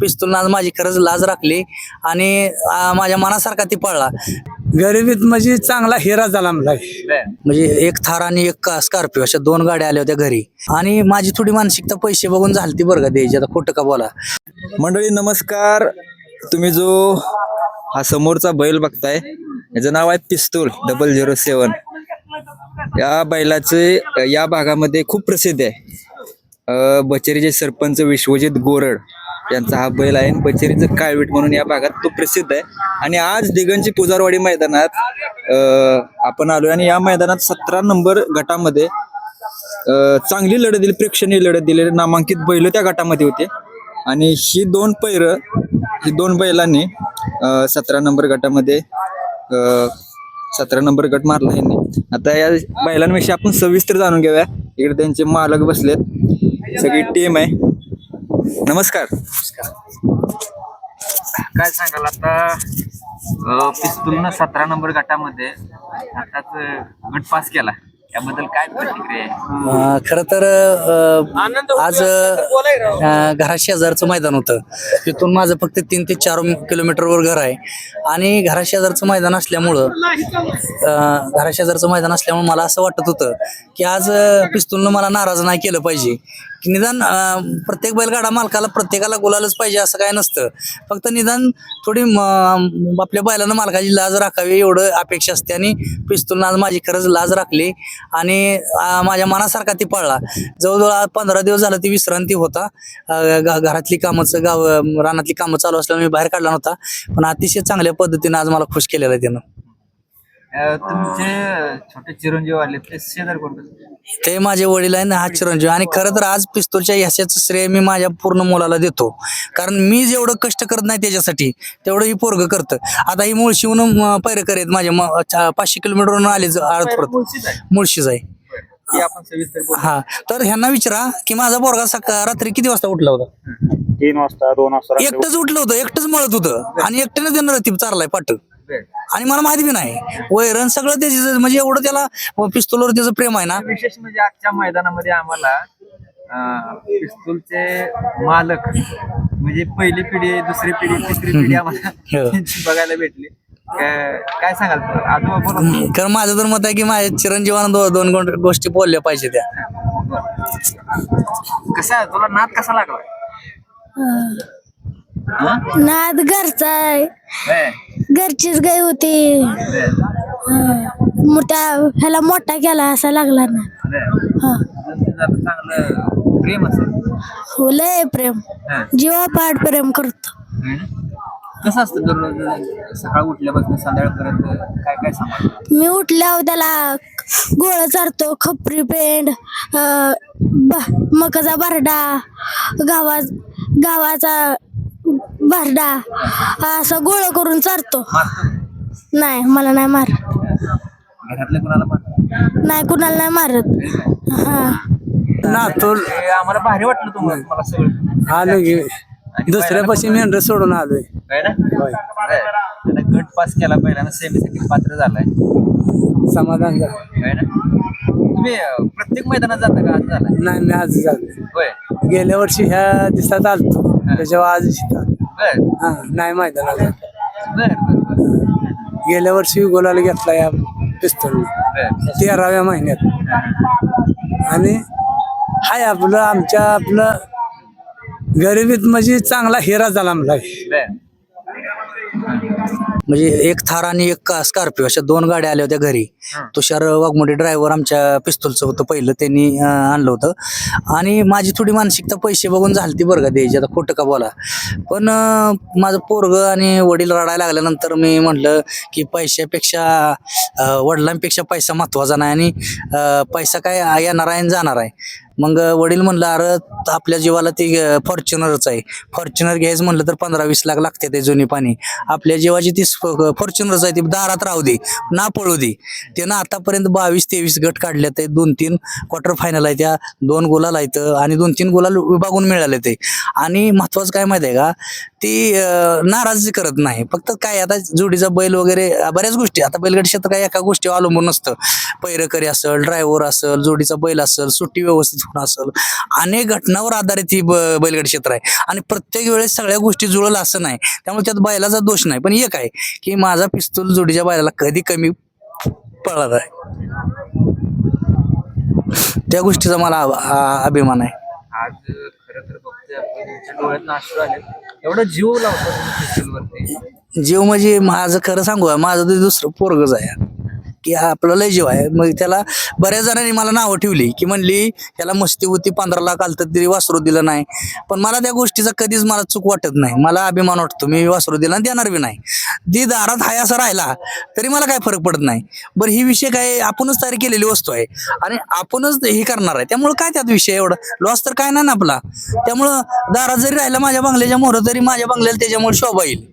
पिस्तूल आज माझी खरंच लाज राखली आणि माझ्या मनासारखा ती पळला. गरिबीत म्हणजे चांगला हिरा झाला मला. म्हणजे एक थार आणि एक स्कॉर्पिओ अशा दोन गाड्या आल्या होत्या घरी. आणि माझी थोडी मानसिकता पैसे बघून झाली ती बरं का द्यायची आता खोटं का बोला. मंडळी नमस्कार. तुम्ही जो हा समोरचा बैल बघताय याचं नाव आहे पिस्तूल डबल झिरो सेवन या बैलाचे या भागामध्ये खूप प्रसिद्ध आहे. अ, बचेरीचे सरपंच विश्वजित गोरड. यांचा हा बैल आहे. आणि बचेरीचं काळवीट म्हणून या भागात तो प्रसिद्ध आहे. आणि आज दिगंची पुजारवाडी मैदानात अ, आपण आलोय. आणि या मैदानात सतरा नंबर गटामध्ये चांगली लढत दिली प्रेक्षणीय लढत दिलेली नामांकित बैल त्या गटामध्ये होते. आणि ही दोन पैर ही दोन बैलांनी सतरा नंबर गटामध्ये सतरा नंबर गट मारला यांनी. आता या बैलांविषयी आपण सविस्तर जाणून घेऊया. इकडे त्यांचे मालक बसलेत. सगळी टीम आहे. नमस्कार. काय सांगाल आता पिस्तूलनं सतरा नंबर गटामध्ये आताच गट पास केला. त्याबद्दल काय प्रतिक्रिया आहे? अं, खरं तर आज घरा शेजारचं मैदान होतं. तिथून माझं फक्त तीन ते चार किलोमीटरवर घर आहे. आणि घराशेजारचं मैदान असल्यामुळं घराशेजारचं मैदान असल्यामुळं मला असं वाटत होतं की आज पिस्तूलनं मला नाराज नाही केलं पाहिजे. की निदान प्रत्येक बैलगाडा मालकाला प्रत्येकाला गुलालच पाहिजे असं काय नसतं. फक्त निदान थोडी म- आपल्या बैलानं मालकाची लाज राखावी एवढं अपेक्षा असते आणि पिस्तूलनं आज माझी खरंच लाज राखली आणि माझ्या मनासारखा ती पळला. जवळजवळ पंधरा दिवस झालं ती विश्रांती होता. घरातली कामाचं गाव रानातली कामं चालू असल्यामुळे मी बाहेर काढला नव्हता. पण अतिशय चांगल्या पद्धतीने आज मला खुश केलेलं आहे त्यानं. अं, तुमचे छोटे चिरंजीव आले ते शेजार कोणतं? ते माझे वडील आहे ना हा चिरंजीव. आणि खरं तर आज पिस्तूलच्या यशाचं श्रेय मी माझ्या पूर्ण मुलाला देतो. कारण मी जेवढं कष्ट करत नाही त्याच्यासाठी तेवढं ही पोरग करतं. आता ही मुळशीहून पैर करेत माझे म- चा- पाचशे किलोमीटरवरून आले आळतपुरात. मुळशीच आहे. ते आपण सविस्तर बोलू. हा तर ह्यांना विचारा की माझा पोरगा सकाळ रात्री किती वाजता उठला होता? तीन वाजता दोन वाजता रात्री एकटंच उठलं. होतं एकटंच मळत होतं. आणि एकट्याने देणार ती चारलाय पाठ. बरं. आणि मला माहिती बी नाही. वैरण सगळं त्याची म्हणजे एवढं त्याला पिस्तूलवर त्याचं प्रेम आहे ना. विशेष म्हणजे आजच्या मैदानामध्ये आम्हाला अं, पिस्तूलचे मालक म्हणजे पहिली पिढी दुसरी पिढी तिसरी पिढी आम्हाला हो. त्यांची बघायला भेटली. काय सांगाल आजोबा बोला कारण माझं तर मत आहे की माझ्या चिरंजीवानं दो- दोन गो- गोष्टी बोलल्या पाहिजे त्या. कसा तुला नाद कसा लागला? नाद घरचा आहे. घरचीच गाय होती. मग त्या ह्याला मोठा केला असा लागला ना. हा. तुझं आता चांगलं प्रेम असेल हो लय प्रेम. हा. जीवापाड प्रेम करतो. है? कसं असतं दररोज सकाळ उठल्यापासून संध्याकाळपर्यंत काय काय सांभाळ मी उठल्यावर त्याला गोळ चारतो खपरी पेंड अं, ब- मकाचा बारडा गावा गावाचा बारडा असं गोळ करून चारतो. मारतो? नाही मला नाही मार घरातल्या कुणाला मारतो नाही कुणाला नाही मारत. हा. नातूल हे आम्हाला भारी वाटलं तुम्हाला मला सगळं. आलो की दुसऱ्यापाशी मेंढर सोडून आलोय. काय ना. आता गट पास केला पहिल्यानं सेमीसाठी पात्र झालाय. समाधान झालं. काय ना? तुम्ही अं, प्रत्येक मैदानात जाता का? आज झालाय नाही मी आज झालो होय. गेल्या वर्षी ह्या दिवसात आलतो. त्याच्यावर आज शिका बर हा नाही मैदानाला. बर बर गेल्या वर्षी गुलाल घेतला या पिस्तूल बर तेराव्या महिन्यात. आणि हाय आपलं आमच्या आपलं गरिबीत म्हणजे चांगला हिरा झाला मला बर. म्हणजे एक थार आणि एक स्कॉर्पिओ अशा दोन गाड्या आल्या होत्या घरी. तुषार वाघमोडे ड्रायव्हर आमच्या पिस्तूलचं होतं पहिलं त्यांनी आणलं होतं. आणि माझी थोडी मानसिकता पैसे बघून झाली ती बरं का द्यायची आता खोटं का बोला. पण माझं पोरग आणि वडील रडायला लागल्यानंतर मी म्हटलं की पैशापेक्षा वडिलांपेक्षा पैसा महत्त्वाचा नाही आणि पैसा काय येणार आहे आणि जाणार आहे. मग वडील म्हणलं अरे आपल्या जीवाला ती फॉर्च्युनरच आहे. फॉर्च्युनर घ्यायचं म्हणलं तर पंधरा वीस लाख लागते ते जुनी पाणी. आपल्या जीवाची ती फॉर्च्युनरच आहे ती दारात राहू दे ना पळू दे. त्यानं आतापर्यंत बावीस तेवीस गट काढले ते दोन तीन क्वार्टर फायनल आहे त्या दोन गोलाल आहेत आणि दोन तीन गोलाल विभागून मिळाले ते. आणि महत्वाचं काय माहिती आहे का? ती नाराज नाराजी करत नाही. फक्त काय आता जोडीचा बैल वगैरे बऱ्याच गोष्टी आता बैलगाडी क्षेत्र काय एका गोष्टीवर अवलंबून नसतं. पैरकरी असेल ड्रायव्हर असेल जोडीचा बैल असेल सुट्टी व्यवस्थित होणं असेल. अनेक घटनावर आधारित ही बैलगाडी क्षेत्र आहे. आणि प्रत्येक वेळेस सगळ्या गोष्टी जुळल असं नाही. त्यामुळे त्यात बैलाचा दोष नाही. पण एक आहे की माझा पिस्तूल जोडीच्या बैलाला कधी कमी पळत आहे त्या गोष्टीचा मला अभिमान आहे. आज खरं तर बघतोय एवढा जीव लावतो जीव म्हणजे माझं खरं सांगू माझं ते दुसरं पोरगच आहे. की हा आपला लय जीव आहे. मग त्याला बऱ्याच जणांनी मला नावं ठेवली की म्हणली त्याला मस्ती होती पंधरा लाख आलं तर तरी वासरू दिलं नाही. पण मला त्या गोष्टीचा कधीच मला चूक वाटत नाही. मला अभिमान वाटतो मी वासरू दिला देणार बी नाही. दी दारात हाय असा राहिला तरी मला काय फरक पडत नाही. बरं ही विषय काय आपणच तयार केलेली वस्तू आहे. आणि आपणच हे करणार आहे. त्यामुळे काय त्यात विषय एवढा? लॉस तर काय नाही ना आपला. त्यामुळं दारात जरी राहिला माझ्या बंगल्याच्या मोहर तरी माझ्या बंगल्याला त्याच्यामुळे शोभा येईल.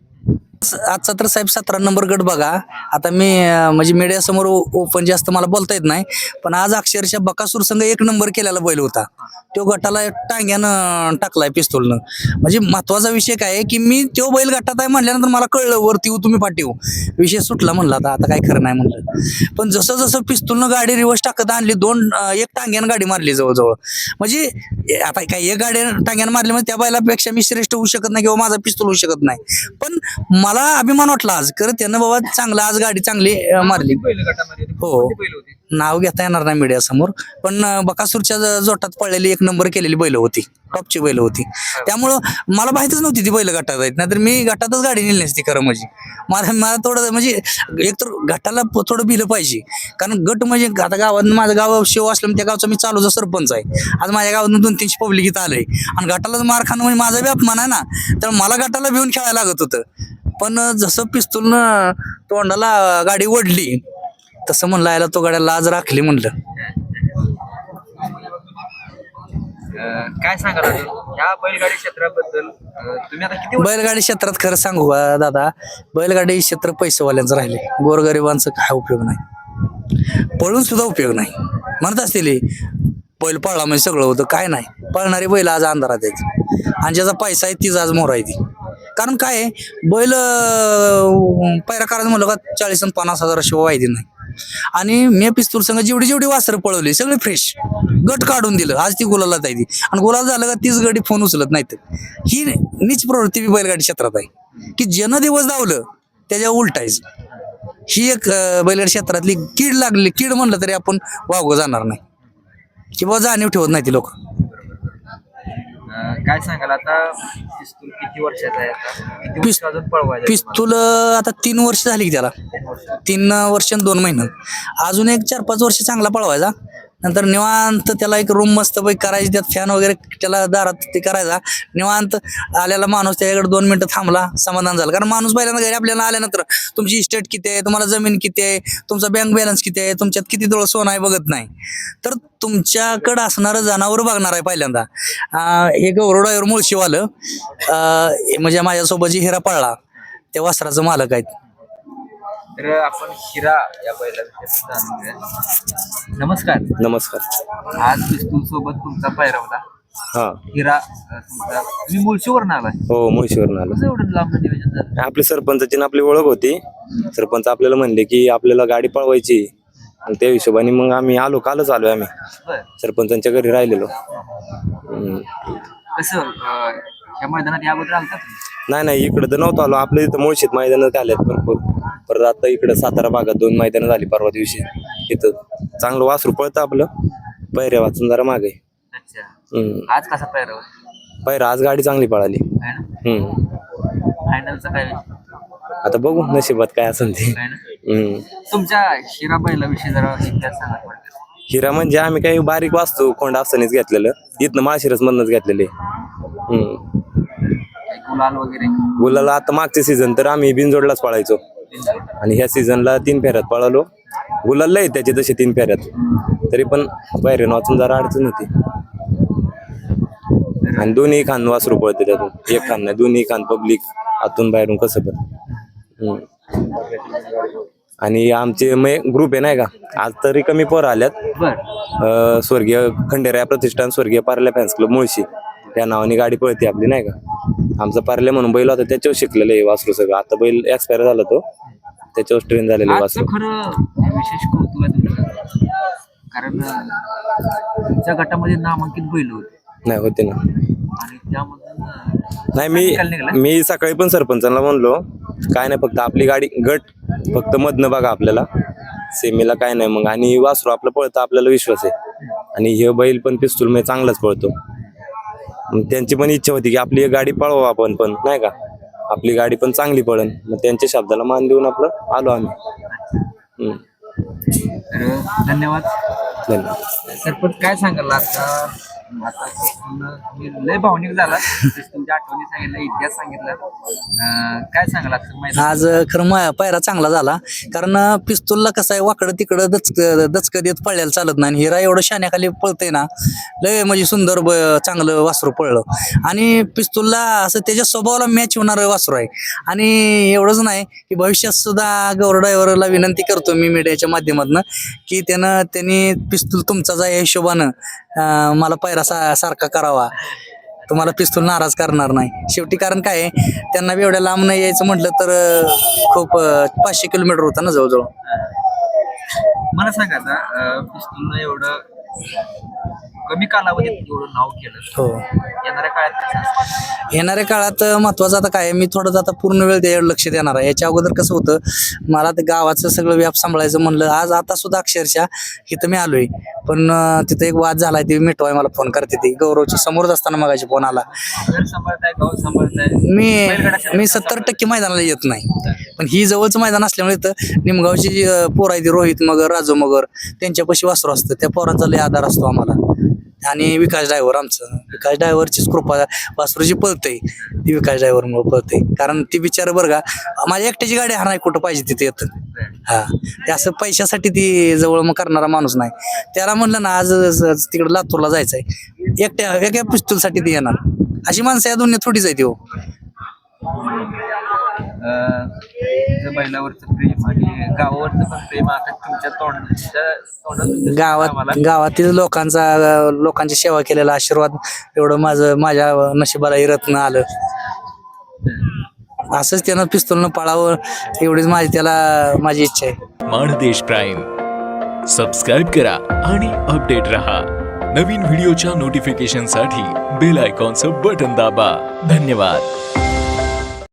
आजचा तर साहेब सतरा नंबर गट बघा. आता मी म्हणजे मीडिया समोर ओपन जास्त मला बोलता येत नाही. पण आज अक्षरशः बकासूर संघ एक नंबर केलेला बैल होता. तो गटाला टांग्यानं टाकलाय पिस्तूलनं. म्हणजे महत्त्वाचा विषय काय की मी तो बैल गटात आहे म्हणल्यानंतर मला कळलं वरती येऊ तुम्ही पाठीव. विषय सुटला म्हणला आता आता काय खरं नाही म्हणलं. पण जसं जसं पिस्तूलनं गाडी रिवर्स टाकत आणली दोन एक टांग्यानं गाडी मारली जवळजवळ. म्हणजे आता काय एक गाडी टांग्यानं मारली म्हणजे त्या बैलापेक्षा मी श्रेष्ठ होऊ शकत नाही किंवा माझा पिस्तूल होऊ शकत नाही. पण मला अभिमान वाटला आज. खरं त्यानं बाबा चांगलं आज गाडी चांगली अं, मारली. बैल गटामध्ये? होते. हो. कोणती बैल होती? नाव घेता येणार नाही मीडिया समोर पण अं, बकासूरच्या ज- जोटात पडलेली एक नंबर केलेली बैल होती. टॉपची बैल होती. त्यामुळं मला माहितच नव्हती ती बैल गटात आहेत. नाहीतर मी गटातच गाडी नेली नसती खरं म्हणजे. मला मला थोडं म्हणजे एक तर गटाला प- थोडं बिलं पाहिजे. कारण गट म्हणजे आता गावात माझं गाव शिव असलं त्या गावचा मी चालूचा सरपंच आहे. आज माझ्या गावातून दोन तीनशे पब्लिक इथं आलंय. आणि गटालाच मार खाणं म्हणजे माझा बी अपमान आहे ना. तर मला गटाला भिवून खेळायला लागत होतं. पण जसं पिस्तूलनं तोंडाला गाडी ओढली तसं म्हणलं याला तो गाड्या लाज राखली म्हणलं. अं, काय सांगाल अजून? या बैलगाडी क्षेत्राबद्दल अं, तुम्ही आता किती वर्ष- बैलगाडी क्षेत्रात खरं सांगू का दादा? बैलगाडी क्षेत्र पैसेवाल्यांचं राहिले. गोरगरिबांचं काय उपयोग नाही. पळून सुद्धा उपयोग नाही. म्हणत असतील हे, बैल पळला म्हणजे सगळं होतं. काय नाही. पळणारी बैल आज अंधारात आहेत. आणि ज्याचा पैसा आहे तीच आज मोर आहे ती. कारण काय आहे, बैल अं, पैरा करायचं म्हणलं का चाळीस आणि पन्नास हजाराशिवाय वायदी नाही. आणि मी पिस्तूल संघ जेवढी जेवढी वासरं पळवली सगळे फ्रेश गट काढून दिलं आज ती गुलाला आहे ती. आणि गुलाल झालं का तीच गाडी फोन उचलत नाहीत. ही नीच प्रवृत्ती बैलगाडी क्षेत्रात आहे. की जनदिवस दिवस धावलं त्याच्या उलटायचं ही एक बैलगाडी क्षेत्रातली कीड लागली कीड म्हणलं तरी आपण वावगं जाणार नाही. किंवा जाणीव ठेवत नाही ती लोक. काय सांगाल? आता पिस्तूल किती वर्षाचा आहे आता? किती वर्ष पिस- अजून पळवायचं पिस्तूल अं, आता तीन वर्ष झाली की त्याला. तीन वर्ष आणि दोन महिने. अजून एक चार पाच वर्ष चांगला पळवायचा. नंतर निवांत त्याला एक रूम मस्त पैकी करायची त्यात फॅन वगैरे त्याला दारात ते करायचा. निवांत आलेला माणूस त्याच्याकडे दोन मिनटं थांबला समाधान झालं. कारण माणूस पहिल्यांदा घरी आपल्याला आल्यानंतर तुमची इस्टेट किती आहे तुम्हाला जमीन किती आहे तुमचा बँक बॅलन्स किती आहे तुमच्यात किती दोळ सोनं आहे बघत नाही. तर तुमच्याकडं असणारं जनावर बघणार आहे पहिल्यांदा. अं, हे गौरवडावर मुळशीवालं म्हणजे माझ्यासोबत जी हिरा पळला त्या वस्त्राचं मालक आहेत. तर आपण हिरा या बैलाविषयी जाणून घेऊया. नमस्कार. नमस्कार. आज पिस्तूल सोबत तुमचा पायरा होता हा. हिरा अं, तुमचा. तुम्ही मुळशीवरून आलाय. हो म्हैशीवरून आलो. कसं एवढं लांब नियोजन झालं? आपली सरपंचाची ना आपली ओळख होती. सरपंच आपल्याला म्हणले की आपल्याला गाडी पळवायची. आणि त्या हिशोबाने मग आम्ही आलो. कालच आलोय आम्ही. बरं. सरपंचांच्या घरी राहिलेलो. हम्म. कसं अं, ह्या मैदानात याबद्दल आलता तुम्ही? नाही नाही इकडं तर नव्हतं आलो. आपल्या इथं मुळशीत मैदानात आल्यात भरपूर. परत आता इकडं सातारा भागात दोन मैदानं झाली परवा दिवशी. इथं चांगलं वासरू पळतं आपलं. पैऱ्या वाचून जरा मागे. अच्छा. हम्म. आज कसा पायरा होता? पैरा आज गाडी चांगली पळाली. है ना? हम्म. फायनलचा काय विषय? आता बघू नशिबात काय असेल ते. ना? हम्म. तुमच्या बैलाविषयी जरा इतिहास सांगा थोडक्यात. हिरा म्हणजे आम्ही काही बारीक वाचतो खोंड असतानाच घेतलेलं. इथनं माळशिरस मधनच घेतलेले. काही गुलाल वगैरे. गुलाला आता मागचे सीझन तर आम्ही बिनजोडलाच पळायचो. आणि ह्या सीझनला तीन फेऱ्यात पळालो. गुलाल लय त्याचे तसे तीन फेऱ्यात. तरी पण बाहेरून वाचून जरा अडचण होती. आणि दोन्ही खान वासरू पळते त्यातून. एक खान नाही दोन्ही खान पब्लिक आतून बाहेरून कसं पण. आणि आमचे ग्रुप आहे नाही का? आज तरी कमी पोरं आल्यात. स्वर्गीय खंडेराया प्रतिष्ठान स्वर्गीय पार्ल्या फॅन्स क्लब मुळशी. या नावाने गाडी पळते आपली नाही का? आमचा पार्ल्या म्हणून बैल होता त्याच्यावर शिकलेलं आहे वासरू सगळं. आता बैल एक्सपायर झाला तो. त्याच्यावर ट्रेन झालेलं वासरू. खरं विशेष कौतुक आहे तुमचं. कारण अं, तुमच्या गटामध्ये नामांकित बैल होते. नाही होते ना. आणि त्यामधून अं, नाही मी निकाल निघाला? मी सकाळी पण सरपंचांना म्हणलो काय नाही फक्त आपली गाडी गट फक्त मधनं बघा आपल्याला. सेमीला काय नाही मग आणि वासरू आपलं पळतं आपल्याला विश्वास आहे. आणि हे बैल पण पिस्तूल मध्ये चांगलाच पळतो. त्यांची पण इच्छा होती की आपली एक गाडी पळवू आपण पण नाही का? आपली गाडी पण चांगली पळन. मग त्यांच्या शब्दाला मान देऊन आपलं आलो आम्ही. तर धन्यवाद. धन्यवाद. तर पण काय सांगाल आता? लय भावनिक झाला. तुमच्या आठवणी सांगितलं इतिहास सांगितलं. काय सांगाल आज खरं मा पायरा चांगला झाला. कारण पिस्तूलला कसं आहे वाकडं तिकडं दचक दचक देत पळल्याला चालत नाही. हिरा एवढं शाण्याखाली पळतंय ना लय म्हणजे सुंदर चांगलं वासरू पळलं. आणि पिस्तूलला असं त्याच्या स्वभावाला मॅच होणारं वासरू आहे. आणि एवढंच नाही की भविष्यात सुद्धा गौरव ड्रायव्हरला विनंती करतो मी मीडियाच्या माध्यमातून की त्यानं त्यांनी पिस्तूल तुमचा जा हिशोबानं. मला पायरा सा सारखा करावा. तुम्हाला पिस्तूल नाराज करणार नाही. शेवटी कारण काय आहे, त्यांना बी एवढ्या लांब नाही यायचं म्हटलं तर खूप पाचशे किलोमीटर होतं ना जवळजवळ. मला सांगा आता पिस्तूलनं एवढं कमी कालावधीत एवढं नाव केलं. हो. येणाऱ्या काळात? येणाऱ्या काळात महत्वाचं आता काय मी थोडं आता पूर्ण वेळ त्याच्यावर लक्ष देणार आहे. याच्या अगोदर कसं होतं मला ते गावाचं सगळं व्याप सांभाळायचं म्हणलं. आज आता सुद्धा अक्षरशः इथं मी आलोय. पण तिथं एक वाद झालाय ते मिटवाय मला फोन करते ती. गौरवच्या समोरच असताना मगाशी फोन आला. मी मी सत्तर टक्के मैदानाला येत नाही. पण ही जवळचं मैदान असल्यामुळे तर निमगावची पोरं आहे ती रोहित मगर राजू मगर त्यांच्यापाशी वासरू असतं. त्या पोरांचा लय आधार असतो आम्हाला. आणि विकास ड्रायव्हर आमचं. विकास ड्रायव्हरचीच कृपा वासरूची पळते ती विकास ड्रायव्हरमुळे पळते कारण ती बिचार बरं का माझ्या एकट्याची गाडी हा नाही कुठं पाहिजे तिथे येतं? हा. ते असं पैशासाठी ती जवळ मग करणारा माणूस नाही. त्याला म्हणलं ना आज तिकडे लातूरला जायचं आहे एकट्या एका पिस्तूलसाठी ती येणार. अशी माणसं या दुनिया थोडीच आहे ती हो तुमचं बैलावरचं प्रेम आणि गावावरचं पण प्रेम आता तुमच्या तोंडच्या गावात गावातील लोकांचा लोकांची सेवा केलेला आशीर्वाद एवढं माझं माझ्या नशिबाला रत्न आलं. असंच त्यानं पिस्तूलनं पळावं एवढीच माझी त्याला माझी इच्छा आहे. माणदेश प्राईम. सबस्क्राईब करा आणि अपडेट रहा. नवीन व्हिडिओच्या नोटिफिकेशनसाठी बेल आयकॉनचं बटन दाबा. धन्यवाद.